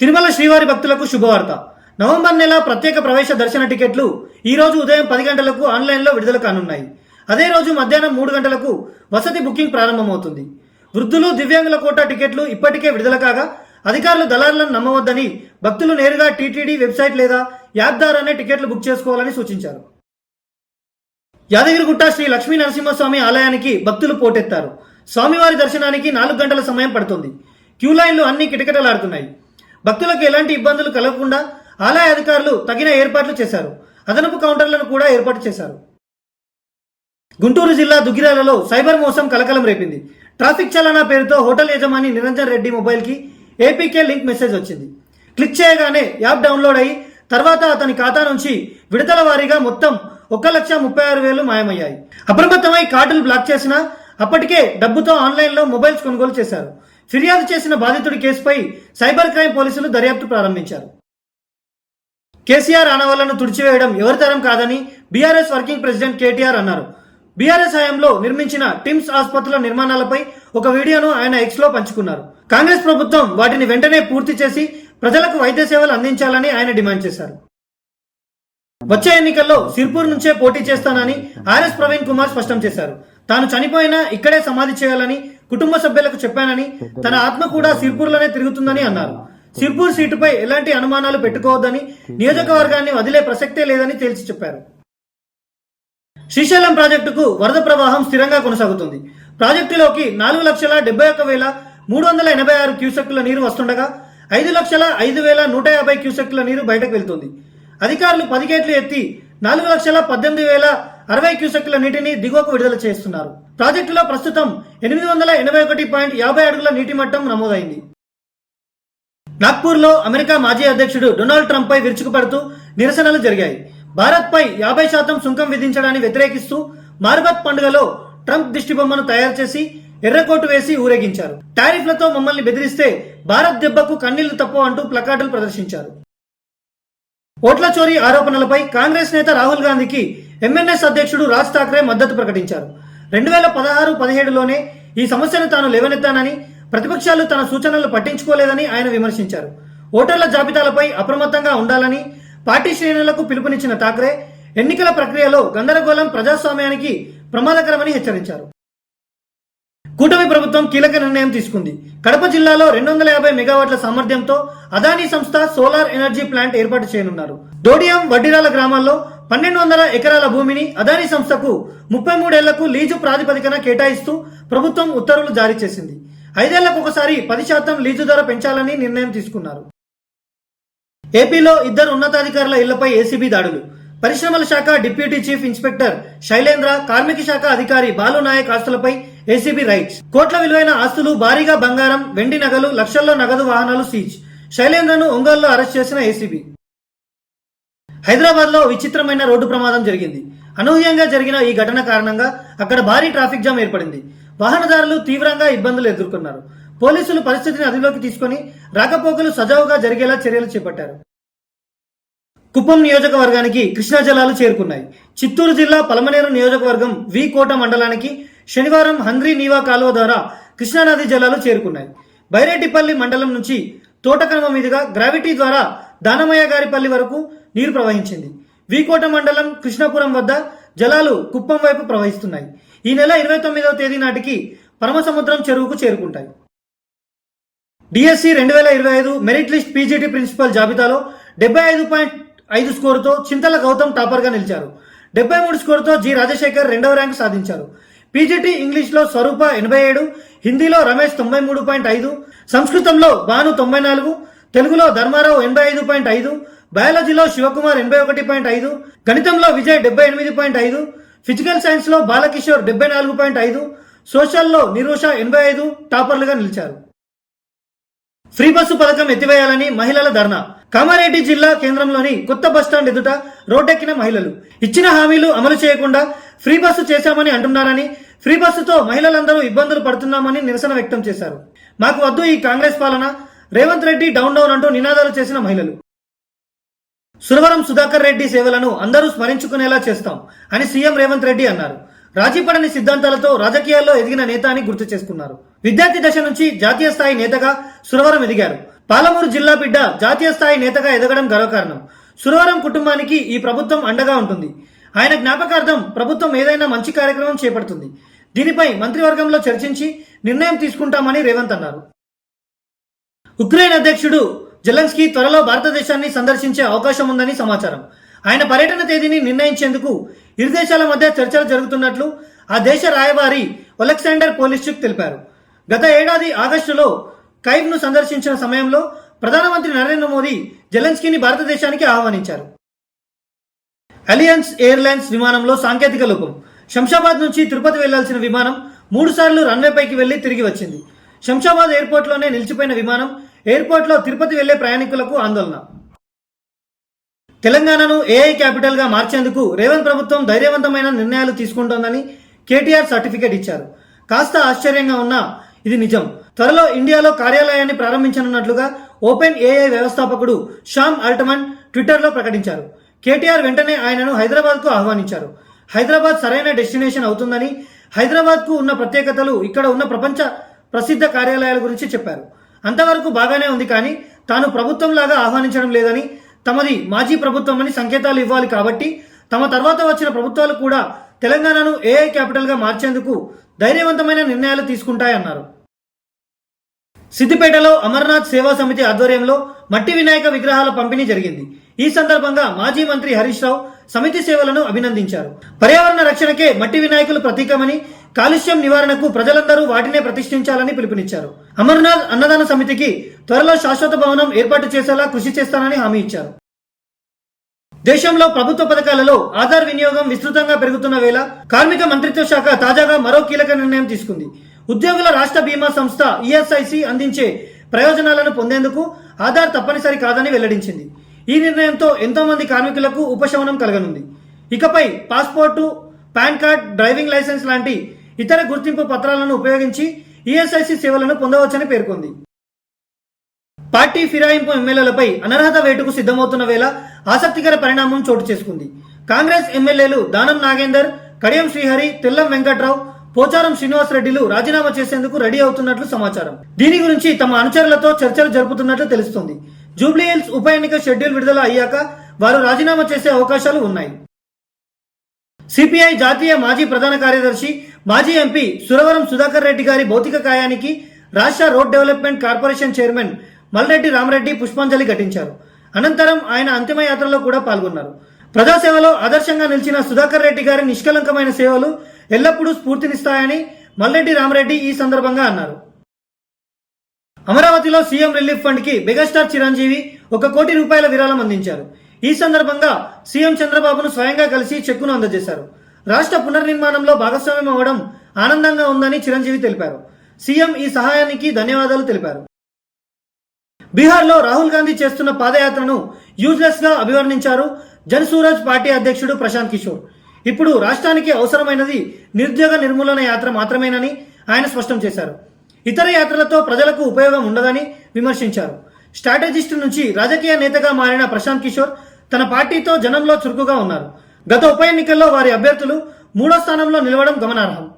తిరుమల శ్రీవారి భక్తులకు శుభవార్త. నవంబర్ నెల ప్రత్యేక ప్రవేశ దర్శన టికెట్లు ఈ రోజు ఉదయం పది గంటలకు ఆన్లైన్లో విడుదల కానున్నాయి. అదే రోజు మధ్యాహ్నం మూడు గంటలకు వసతి బుకింగ్ ప్రారంభమవుతుంది. వృద్ధులు దివ్యాంగుల కోటా టికెట్లు ఇప్పటికే విడుదల కాగా అధికారులు దళారులను నమ్మవద్దని భక్తులు నేరుగా టీటీడీ వెబ్సైట్ లేదా యాప్ ద్వారానే టికెట్లు బుక్ చేసుకోవాలని సూచించారు. యాదగిరిగుట్ట శ్రీ లక్ష్మీ నరసింహస్వామి ఆలయానికి భక్తులు పోటెత్తారు. స్వామివారి దర్శనానికి నాలుగు గంటల సమయం పడుతుంది. క్యూ లైన్లు అన్ని కిటకిటలాడుతున్నాయి. భక్తులకు ఎలాంటి ఇబ్బందులు కలగకుండా ఆలయ అధికారులు తగిన ఏర్పాట్లు చేశారు. అదనపు కౌంటర్లను కూడా ఏర్పాటు చేశారు. గుంటూరు జిల్లా దుగ్గిరాలలో సైబర్ మోసం కలకలం రేపింది. ట్రాఫిక్ చలానా పేరుతో హోటల్ యజమాని నిరంజన్ రెడ్డి మొబైల్కి ఏపీకే లింక్ మెసేజ్ వచ్చింది. క్లిక్ చేయగానే యాప్ డౌన్లోడ్ అయ్యి తర్వాత అతని ఖాతా నుంచి విడతల వారీగా మొత్తం ఒక లక్ష ముప్పై ఆరు వేలు మాయమయ్యాయి. అప్రమత్తమై కార్డులు బ్లాక్ చేసినా అప్పటికే డబ్బుతో ఆన్లైన్లో మొబైల్స్ కొనుగోలు చేశారు. ఫిర్యాదు చేసిన బాధితుడి కేసుపై సైబర్ క్రైమ్ పోలీసులు దర్యాప్తు ప్రారంభించారు. కేసీఆర్ ఆనవాళ్ళను తుడిచివేయడం ఎవరితరం కాదని బీఆర్ఎస్ వర్కింగ్ ప్రెసిడెంట్ కేటీఆర్ అన్నారు. బీఆర్ఎస్ హయాంలో నిర్మించిన టిమ్స్ ఆసుపత్రుల నిర్మాణాలపై ఒక వీడియోను ఆయన ఎక్స్లో పంచుకున్నారు. కాంగ్రెస్ ప్రభుత్వం వాటిని వెంటనే పూర్తి చేసి ప్రజలకు వైద్య సేవలు అందించాలని ఆయన డిమాండ్ చేశారు. వచ్చే ఎన్నికల్లో సిర్పూర్ నుంచే పోటీ చేస్తానని ఆర్ఎస్ ప్రవీణ్ కుమార్ స్పష్టం చేశారు. తాను చనిపోయినా ఇక్కడే సమాధి చేయాలని కుటుంబ సభ్యులకు చెప్పానని తన ఆత్మ కూడా సిర్పూర్లోనే తిరుగుతుందని అన్నారు. సిర్పూర్ సీటుపై ఎలాంటి అనుమానాలు పెట్టుకోవద్దని నియోజకవర్గాన్ని వదిలే ప్రసక్తే లేదని తేల్చి చెప్పారు. శ్రీశైలం ప్రాజెక్టుకు వరద ప్రవాహం స్థిరంగా కొనసాగుతుంది. ప్రాజెక్టులోకి నాలుగు లక్షల డెబ్బై ఒక్క వేల మూడు వందల ఎనభై ఆరు క్యూసెక్కుల నీరు వస్తుండగా ఐదు లక్షల ఐదు వేల నూట యాభై క్యూసెక్కుల నీరు బయటకు వెళ్తుంది. అధికారులు పది గేట్లు ఎత్తి నాలుగు లక్షల పద్దెనిమిది వేల అరవై క్యూసెక్ల నీటిని దిగువకు విడుదల చేస్తున్నారు. ప్రాజెక్టులో ప్రస్తుతం ఎనిమిది వందల ఎనభై ఒకటి పాయింట్ యాభై అడుగుల నీటి మట్టం నమోదైంది. నాగ్పూర్లో అమెరికా మాజీ అధ్యక్షుడు డొనాల్డ్ ట్రంప్ పై విరుచుకుపడుతూ నిరసనలు జరిగాయి. భారత్ పై యాభై శాతం సుంకం విధించడాన్ని వ్యతిరేకిస్తూ మార్బత్ పండుగలో ట్రంప్ దిష్టి బొమ్మను తయారు చేసి ఎర్రకోటు వేసి ఊరేగించారు. టారిఫ్లతో మమ్మల్ని బెదిరిస్తే భారత్ దెబ్బకు కన్నీళ్ళు తప్పు అంటూ ప్లకార్డులు ప్రదర్శించారు. ఓట్ల చోరీ ఆరోపణలపై కాంగ్రెస్ నేత రాహుల్ గాంధీకి ఎంఎన్ఎస్ అధ్యక్షుడు రాజ్ ఠాక్రే మద్దతు ప్రకటించారు. రెండు వేల పదహారు పదిహేడులోనే ఈ సమస్యను తాను లేవనెత్తానని ప్రతిపక్షాలు తన సూచనలు పట్టించుకోలేదని ఆయన విమర్శించారు. ఓటర్ల జాబితాలపై అప్రమత్తంగా ఉండాలని పార్టీ శ్రేణులకు పిలుపునిచ్చిన ఠాక్రే ఎన్నికల ప్రక్రియలో గందరగోళం ప్రజాస్వామ్యానికి ప్రమాదకరమని హెచ్చరించారు. కూటమి ప్రభుత్వం కీలక నిర్ణయం తీసుకుంది. కడప జిల్లాలో రెండు వందల యాభై మెగావాట్ల సామర్థ్యంతో అదానీ సంస్థ సోలార్ ఎనర్జీ ప్లాంట్ ఏర్పాటు చేయనున్నారు. డోడియం వడ్డిరాల గ్రామాల్లో పన్నెండు వందల ఎకరాల భూమిని అదానీ సంస్థకు ముప్పై మూడేళ్ళకు లీజు ప్రాతిపదికన కేటాయిస్తూ ప్రభుత్వం ఉత్తర్వులు జారీ చేసింది. ఐదేళ్ళకు ఒకసారి పది శాతం లీజు ధర పెంచాలని నిర్ణయం తీసుకున్నారు. ఏపీలో ఇద్దరు ఉన్నతాధికారుల ఇళ్ళపై ఏసీబీ దాడులు. పరిశ్రమల శాఖ డిప్యూటీ చీఫ్ ఇన్స్పెక్టర్ శైలేంద్ర కార్మిక శాఖ అధికారి బాలు నాయక్ ఆస్తులపై ఏసీబీ రైట్స్ కోట్ల విలువైన ఆస్తులు భారీగా బంగారం వెండి నగలు లక్షల్లో నగదు వాహనాలు సీజ్. శైలేంద్రను ఒంగోలులో అరెస్ట్ చేసిన ఏసీబీ హైదరాబాద్లో విచిత్రమైన రోడ్డు ప్రమాదం జరిగింది. అనూహ్యంగా జరిగిన ఈ ఘటన కారణంగా అక్కడ భారీ ట్రాఫిక్ జామ్ ఏర్పడింది. వాహనదారులు తీవ్రంగా ఇబ్బందులు ఎదుర్కొన్నారు. పోలీసులు పరిస్థితిని అదుపులోకి తీసుకొని రాకపోకలు సజావుగా జరిగేలా చర్యలు చేపట్టారు. కుప్పం నియోజకవర్గానికి కృష్ణా జలాలు చేరుకున్నాయి. చిత్తూరు జిల్లా పలమనేరు నియోజకవర్గం వి కోట మండలానికి శనివారం హంగ్రీ నీవా కాలువ ద్వారా కృష్ణానది జలాలు చేరుకున్నాయి. బైరెడ్డిపల్లి మండలం నుంచి తోటకర్మ మీదుగా గ్రావిటీ ద్వారా దానమయ్య గారిపల్లి వరకు నీరు ప్రవహించింది. వీకోట మండలం కృష్ణాపురం వద్ద జలాలు కుప్పం వైపు ప్రవహిస్తున్నాయి. ఈ నెల ఇరవై తొమ్మిదవ తేదీ నాటికి పరమసముద్రం చెరువుకు చేరుకుంటాయి. డిఎస్సి రెండు వేల ఇరవై ఐదు మెరిట్ లిస్ట్ పీజీటీ ప్రిన్సిపల్ జాబితాలో డెబ్బై ఐదు పాయింట్ ఐదు స్కోరుతో చింతల గౌతమ్ టాపర్గా నిలిచారు. డెబ్బై మూడు స్కోరుతో జి రాజశేఖర్ రెండవ ర్యాంకు సాధించారు. పీజీటీ ఇంగ్లీష్లో స్వరూప ఎనభై ఏడు హిందీలో రమేష్ తొంభై మూడు పాయింట్ ఐదు సంస్కృతంలో భాను తొంభై నాలుగు తెలుగులో ధర్మారావు ఎనభై ఐదు పాయింట్ ఐదు బయాలజీలో శివకుమార్ ఎనభై ఒకటి పాయింట్ ఐదు గణితంలో విజయ్ డెబ్బై ఎనిమిది పాయింట్ ఐదు ఫిజికల్ సైన్స్లో బాలకిషోర్ డెబ్బై నాలుగు పాయింట్ ఐదు సోషల్లో నిరూష ఎనభై ఐదు టాపర్లుగా నిలిచారు. ఫ్రీ బస్సు పథకం ఎత్తివేయాలని మహిళల ధర్నా. కామారెడ్డి జిల్లా కేంద్రంలోని కొత్త బస్టాండ్ ఎదుట రోడ్డెక్కిన మహిళలు. ఇచ్చిన హామీలు అమలు చేయకుండా ఫ్రీ బస్సు చేశామని అంటున్నారని ఫ్రీ బస్సుతో మహిళలందరూ ఇబ్బందులు పడుతున్నామని నిరసన వ్యక్తం చేశారు. మాకు వద్దు ఈ కాంగ్రెస్ పాలన రేవంత్ రెడ్డి డౌన్ డౌన్ అంటూ నినాదాలు చేసిన మహిళలు. సురవరం సుధాకర్ రెడ్డి సేవలను అందరూ స్మరించుకునేలా చేస్తాం అని సీఎం రేవంత్ రెడ్డి అన్నారు. రాజీపడని సిద్ధాంతాలతో రాజకీయాల్లో ఎదిగిన నేత అని గుర్తు చేసుకున్నారు. విద్యార్థి దశ నుంచి జాతీయ స్థాయి నేతగా సురవరం ఎదిగారు. పాలమూరు జిల్లా బిడ్డ జాతీయ స్థాయి నేతగా ఎదగడం గర్వకారణం. సురవరం కుటుంబానికి ఈ ప్రభుత్వం అండగా ఉంటుంది. ఆయన జ్ఞాపకార్థం ప్రభుత్వం ఏదైనా మంచి కార్యక్రమం చేపడుతుంది. దీనిపై మంత్రివర్గంలో చర్చించి నిర్ణయం తీసుకుంటామని రేవంత్ అన్నారు. ఉక్రెయిన్ అధ్యక్షుడు జెలెన్స్కీ త్వరలో భారతదేశాన్ని సందర్శించే అవకాశం ఉందని సమాచారం. ఆయన పర్యటన తేదీని నిర్ణయించేందుకు ఇరు దేశాల మధ్య చర్చలు జరుగుతున్నట్లు ఆ దేశ రాయబారి ఒలెక్సాండర్ పోలిస్చుక్ తెలిపారు. గత ఏడాది ఆగస్టులో కైవ్ను సందర్శించిన సమయంలో ప్రధానమంత్రి నరేంద్ర మోదీ జెలెన్స్కీని భారతదేశానికి ఆహ్వానించారు. అలియన్స్ ఎయిర్లైన్స్ విమానంలో సాంకేతిక లోపం శంషాబాద్ నుంచి తిరుపతి వెళ్ళాల్సిన విమానం మూడు సార్లు రన్వేపైకి వెళ్ళి తిరిగి వచ్చింది. శంషాబాద్ ఎయిర్పోర్ట్లోనే నిలిచిపోయిన విమానం ఎయిర్పోర్ట్లో తిరుపతి వెళ్ళే ప్రయాణికులకు ఆందోళన. తెలంగాణను ఏఐ క్యాపిటల్గా మార్చేందుకు రేవంత్ ప్రభుత్వం ధైర్యవంతమైన నిర్ణయాలు తీసుకుంటోందని కేటీఆర్ సర్టిఫికేట్ ఇచ్చారు. కాస్త ఆశ్చర్యంగా ఉన్నా ఇది నిజం. త్వరలో ఇండియాలో కార్యాలయాన్ని ప్రారంభించనున్నట్లుగా ఓపెన్ ఏఐ వ్యవస్థాపకుడు షామ్ అల్టమన్ ట్విట్టర్లో ప్రకటించారు. కేటీఆర్ వెంటనే ఆయనను హైదరాబాద్కు ఆహ్వానించారు. హైదరాబాద్ సరైన డెస్టినేషన్ అవుతుందని హైదరాబాద్కు ఉన్న ప్రత్యేకతలు ఇక్కడ ఉన్న ప్రపంచ ప్రసిద్ధ కార్యాలయాల గురించి చెప్పారు. అంతవరకు బాగానే ఉంది కానీ తాను ప్రభుత్వంలాగా ఆహ్వానించడం లేదని తమది మాజీ ప్రభుత్వం అని సంకేతాలు ఇవ్వాలి కాబట్టి తమ తర్వాత వచ్చిన ప్రభుత్వాలు కూడా తెలంగాణను ఏఐ క్యాపిటల్గా మార్చేందుకు ధైర్యవంతమైన నిర్ణయాలు తీసుకుంటాయన్నారు. సిద్దిపేటలో అమర్నాథ్ సేవా సమితి ఆధ్వర్యంలో మట్టి వినాయక విగ్రహాల పంపిణీ జరిగింది. ఈ సందర్భంగా మాజీ మంత్రి హరీష్ రావు సమితి సేవలను అభినందించారు. పర్యావరణ రక్షణకే మట్టి వినాయకులు ప్రతీకమని కాలుష్యం నివారణకు ప్రజలందరూ వాటినే ప్రతిష్ఠించాలని పిలుపునిచ్చారు. అమర్నాథ్ అన్నదాన సమితికి త్వరలో శాశ్వత భవనం ఏర్పాటు చేసేలా కృషి చేస్తానని హామీ ఇచ్చారు. దేశంలో ప్రభుత్వ పథకాలలో ఆధార్ వినియోగం విస్తృతంగా పెరుగుతున్న వేళ కార్మిక మంత్రిత్వ శాఖ తాజాగా మరో కీలక నిర్ణయం తీసుకుంది. ఉద్యోగుల రాష్ట్ర బీమా సంస్థ ఈఎస్ఐసి అందించే ప్రయోజనాలను పొందేందుకు ఆధార్ తప్పనిసరి కాదని వెల్లడించింది. ఈ నిర్ణయంతో ఎంతోమంది కార్మికులకు ఉపశమనం కలగనుంది. ఇకపై passport PAN card driving licence లాంటి ఇతర గుర్తింపు పత్రాలను ఉపయోగించి ఈఎస్ఐసి సేవలను పొందవచ్చని పేర్కొంది. పార్టీ ఫిరాయింపు ఎమ్మెల్యేలపై అనర్హత వేటుకు సిద్ధమవుతున్న వేళ ఆసక్తికర పరిణామం చోటు చేసుకుంది. కాంగ్రెస్ ఎమ్మెల్యేలు దానం నాగేందర్ కడియం శ్రీహరి తెల్లం వెంకట్రావు పోచారం శ్రీనివాసరెడ్డిలు రాజీనామా చేసేందుకు రెడీ అవుతున్నట్లు సమాచారం. దీని గురించి తమ అనుచరులతో చర్చలు జరుపుతున్నట్లు తెలుస్తోంది. జూబ్లీ హిల్స్ ఉప ఎన్నిక షెడ్యూల్ విడుదల అయ్యాక వారు రాజీనామా చేసే అవకాశాలు ఉన్నాయి. సిపిఐ జాతీయ మాజీ ప్రధాన కార్యదర్శి మాజీ ఎంపీ సురవరం సుధాకర్ రెడ్డి గారి భౌతిక కాయానికి రాష్ట్ర road development corporation chairman Malreddy Ramareddy పుష్పాంజలి ఘటించారు. అనంతరం ఆయన అంతిమయాత్రలో కూడా పాల్గొన్నారు. ప్రజాసేవలో ఆదర్శంగా నిలిచిన సుధాకర్ రెడ్డి గారి నిష్కలంకమైన సేవలు ఎల్లప్పుడూ స్ఫూర్తినిస్తాయని మల్లెడ్డి రామరెడ్డి ఈ సందర్భంగా అన్నారు. అమరావతిలో సీఎం రిలీఫ్ ఫండ్కి మెగాస్టార్ చిరంజీవి ఒక కోటి రూపాయల విరాళం అందించారు. ఈ సందర్భంగా సీఎం చంద్రబాబును స్వయంగా కలిసి చెక్కును అందజేశారు. రాష్ట్ర పునర్నిర్మాణంలో భాగస్వామ్యం అవ్వడం ఆనందంగా ఉందని చిరంజీవి తెలిపారు. సీఎం ఈ సహాయానికి ధన్యవాదాలు తెలిపారు. బీహార్లో రాహుల్ గాంధీ చేస్తున్న పాదయాత్రను యూజ్లెస్గా అభివర్ణించారు జనసూరజ్ పార్టీ అధ్యక్షుడు ప్రశాంత్ కిషోర్. ఇప్పుడు రాష్ట్రానికి అవసరమైనది నిరుద్యోగ నిర్మూలన యాత్ర మాత్రమేనని ఆయన స్పష్టం చేశారు. ఇతర యాత్రలతో ప్రజలకు ఉపయోగం ఉండదని విమర్శించారు. స్ట్రాటజిస్ట్ నుంచి రాజకీయ నేతగా మారిన ప్రశాంత్ కిషోర్ తన పార్టీతో జనంలో చురుకుగా ఉన్నారు. గత ఉప ఎన్నికల్లో వారి అభ్యర్థులు మూడో స్థానంలో నిలవడం గమనార్హం.